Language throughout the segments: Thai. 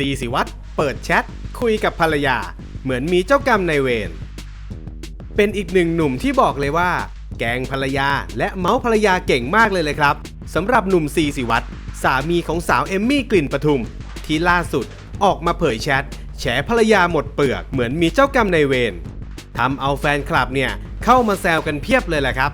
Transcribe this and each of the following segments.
ซีสิวัตรเปิดแชทคุยกับภรรยา เหมือนมีเจ้ากรรมในายเวร เป็นอีกหนึ่งหนุ่มที่บอกเลยว่า แกงภรรยาและเมาส์ภรรยาเก่งมากเลยเลยครับสำหรับหนุ่มซีสิวัตรสามีของสาวเอมมี่กลิ่นปทุม ที่ล่าสุดออกมาเผยแชทแฉภรรยาหมดเปลือกเหมือนมีเจ้ากรรมในายเวรทำเอาแฟนคลับเนี่ยเข้ามาแซวกันเพียบเลยแหละครับ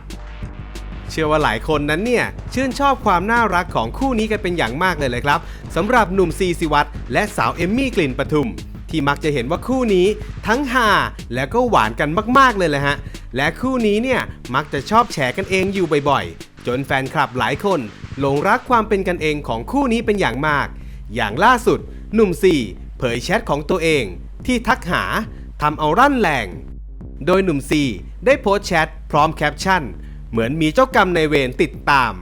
เชื่อว่าหลายคนนั้นเนี่ย ชื่นชอบความน่ารักของคู่นี้กันเป็นอย่างมากเลยเลยครับสำหรับหนุ่มซีสิวัตรและสาวเอมมี่กลิ่นปทุม ที่มักจะเห็นว่าคู่นี้ทั้งฮาและก็หวานกันมากๆเลยแหละฮะและคู่นี้เนี่ยมักจะชอบแฉกันเองอยู่บ่อยๆ จนแฟนคลับหลายคนหลงรักความเป็นกันเองของคู่นี้เป็นอย่างมาก อย่างล่าสุด หนุ่มซีเผยแชทของตัวเอง ที่ทักหาทำเอารั่นแรงโดยหนุ่มซีได้โพสต์แชทพร้อมแคปชั่น เหมือนมีเจ้ากรรมในเวรติดตาม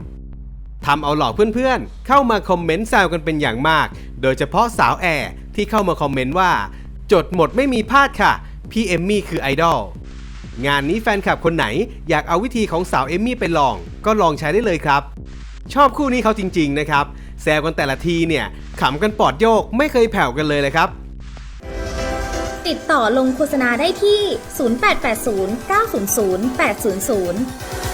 ทำเอาหลอกเพื่อนๆ เข้ามาคอมเมนต์แซวกันเป็นอย่างมาก โดยเฉพาะสาวแอร์ที่เข้ามาคอมเมนต์ว่า จดหมดไม่มีพลาดค่ะ พี่เอมมี่คือไอดอล งานนี้แฟนคลับคนไหน อยากเอาวิธีของสาวเอมมี่ไปลอง ก็ลองใช้ได้เลยครับ ชอบคู่นี้เขาจริงๆนะครับ แซวกันแต่ละทีเนี่ยขำกันปอดโยกไม่เคยแผ่วกันเลยเลยครับ ติดต่อลงโฆษณาได้ที่ 0880 900 800